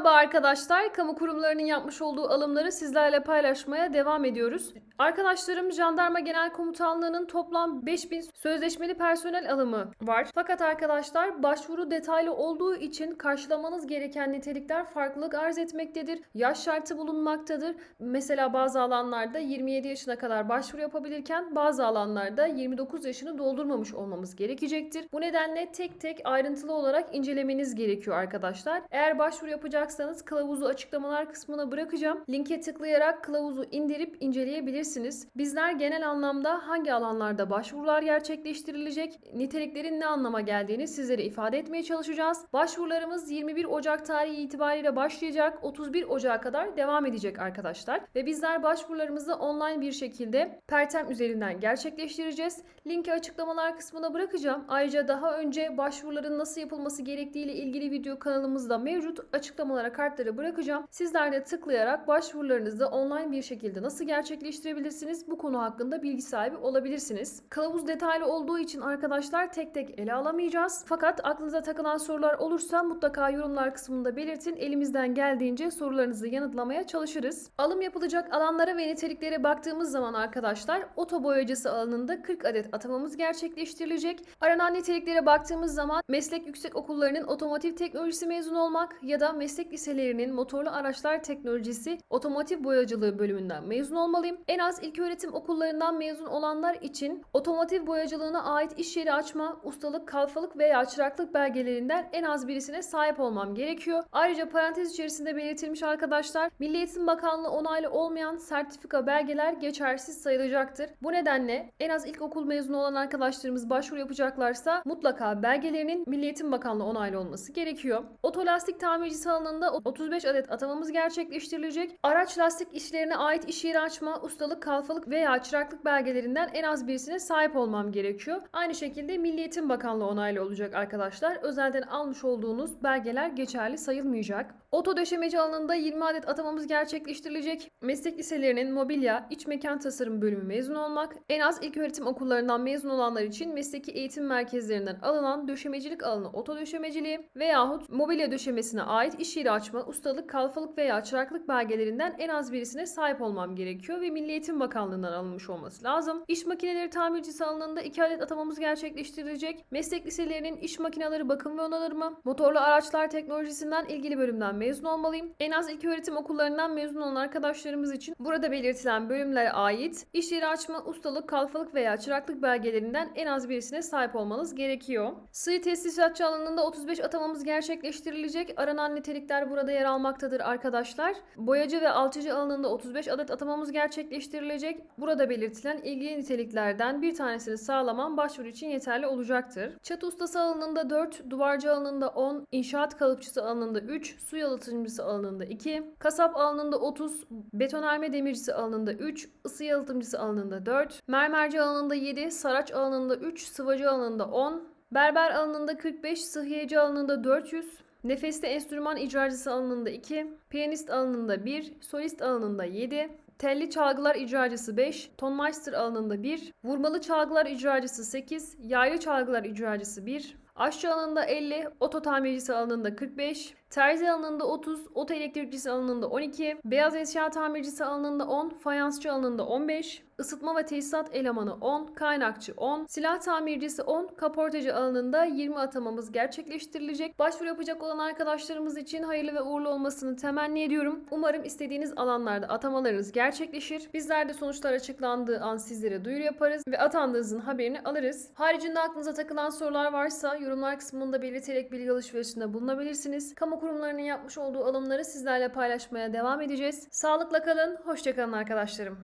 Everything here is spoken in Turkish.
Merhaba arkadaşlar. Kamu kurumlarının yapmış olduğu alımları sizlerle paylaşmaya devam ediyoruz. Arkadaşlarım Jandarma Genel Komutanlığı'nın toplam 5000 sözleşmeli personel alımı var. Fakat arkadaşlar başvuru detaylı olduğu için karşılamanız gereken nitelikler farklılık arz etmektedir. Yaş şartı bulunmaktadır. Mesela bazı alanlarda 27 yaşına kadar başvuru yapabilirken bazı alanlarda 29 yaşını doldurmamış olmamız gerekecektir. Bu nedenle tek tek ayrıntılı olarak incelemeniz gerekiyor arkadaşlar. Eğer başvuru yapacaksanız kılavuzu açıklamalar kısmına bırakacağım. Linke tıklayarak kılavuzu indirip inceleyebilirsiniz. Bizler genel anlamda hangi alanlarda başvurular gerçekleştirilecek, niteliklerin ne anlama geldiğini sizlere ifade etmeye çalışacağız. Başvurularımız 21 Ocak tarihi itibariyle başlayacak, 31 Ocak'a kadar devam edecek arkadaşlar. Ve bizler başvurularımızı online bir şekilde Pertem üzerinden gerçekleştireceğiz. Linki açıklamalar kısmına bırakacağım. Ayrıca daha önce başvuruların nasıl yapılması gerektiği ile ilgili video kanalımızda mevcut. Açıklamalara kartları bırakacağım. Sizler de tıklayarak başvurularınızı online bir şekilde nasıl gerçekleştirebilirsiniz? Bu konu hakkında bilgi sahibi olabilirsiniz. Kılavuz detaylı olduğu için arkadaşlar tek tek ele alamayacağız. Fakat aklınıza takılan sorular olursa mutlaka yorumlar kısmında belirtin. Elimizden geldiğince sorularınızı yanıtlamaya çalışırız. Alım yapılacak alanlara ve niteliklere baktığımız zaman arkadaşlar oto alanında 40 adet atamamız gerçekleştirilecek. Aranan niteliklere baktığımız zaman meslek yüksek okullarının otomotiv teknolojisi mezun olmak ya da meslek liselerinin motorlu araçlar teknolojisi otomotiv boyacılığı bölümünden mezun olmalıyım. En az ilköğretim okullarından mezun olanlar için otomotiv boyacılığına ait iş yeri açma, ustalık, kalfalık veya çıraklık belgelerinden en az birisine sahip olmam gerekiyor. Ayrıca parantez içerisinde belirtilmiş arkadaşlar Milli Eğitim Bakanlığı onaylı olmayan sertifika belgeler geçersiz sayılacaktır. Bu nedenle en az ilkokul mezunu olan arkadaşlarımız başvuru yapacaklarsa mutlaka belgelerinin Milli Eğitim Bakanlığı onaylı olması gerekiyor. Otolastik tamircisi alanında 35 adet atamamız gerçekleştirilecek. Araç lastik işlerine ait iş yeri açma, ustalık, kalfalık veya çıraklık belgelerinden en az birisine sahip olmam gerekiyor. Aynı şekilde Milli Eğitim Bakanlığı onaylı olacak arkadaşlar. Özelden almış olduğunuz belgeler geçerli sayılmayacak. Oto döşemeci alanında 20 adet atamamız gerçekleştirilecek. Meslek liselerinin mobilya, iç mekan tasarım bölümü mezun olmak, en az ilköğretim okullarından mezun olanlar için mesleki eğitim merkezlerinden alınan döşemecilik alanı oto döşemeciliği veyahut mobilya döşemesine ait iş yeri açma, ustalık, kalfalık veya çıraklık belgelerinden en az birisine sahip olmam gerekiyor ve Milli Eğitim Bakanlığı'ndan alınmış olması lazım. İş makineleri tamircisi alanında 2 adet atamamız gerçekleştirilecek. Meslek liselerinin iş makineleri bakım ve onarımı, motorlu araçlar teknolojisinden ilgili bölümden mezun olmalıyım. En az ilköğretim okullarından mezun olan arkadaşlarımız için burada belirtilen bölümlere ait iş yeri açma, ustalık, kalfalık veya çıraklık belgelerinden en az birisine sahip olmanız gerekiyor. Sığ tesisatçı alanında 35 atamamız gerçekleştirilecek. Aranan nitelikler burada yer almaktadır arkadaşlar. Boyacı ve alçıcı alanında 35 adet atamamız gerçekleştirilecek. Burada belirtilen ilgili niteliklerden bir tanesini sağlamam başvuru için yeterli olacaktır. Çatı ustası alanında 4, duvarcı alanında 10, inşaat kalıpçısı alanında 3, su yalıtımcısı alanında 2, kasap alanında 30, betonarme demircisi alanında 3, ısı yalıtımcısı alanında 4, mermerci alanında 7, saraç alanında 3, sıvacı alanında 10, berber alanında 45, sıhhiyeci alanında 400, nefeste enstrüman icracısı alanında 2, piyanist alanında 1, solist alanında 7, Telli çalgılar icracısı 5, tonmeister alanında 1, vurmalı çalgılar icracısı 8, yaylı çalgılar icracısı 1, aşçı alanında 50, oto tamircisi alanında 45, terzi alanında 30, oto elektrikçisi alanında 12, beyaz eşya tamircisi alanında 10, fayansçı alanında 15, ısıtma ve tesisat elemanı 10, kaynakçı 10, silah tamircisi 10, kaportacı alanında 20 atamamız gerçekleştirilecek. Başvuru yapacak olan arkadaşlarımız için hayırlı ve uğurlu olmasını temenni ediyorum. Umarım istediğiniz alanlarda atamalarınız gerçekleşir. Bizler de sonuçlar açıklandığı an sizlere duyuru yaparız ve atandığınızın haberini alırız. Haricinde aklınıza takılan sorular varsa yorumlar kısmında belirterek bilgi alışverişinde bulunabilirsiniz. Kamu kurumlarının yapmış olduğu alımları sizlerle paylaşmaya devam edeceğiz. Sağlıkla kalın, hoşçakalın arkadaşlarım.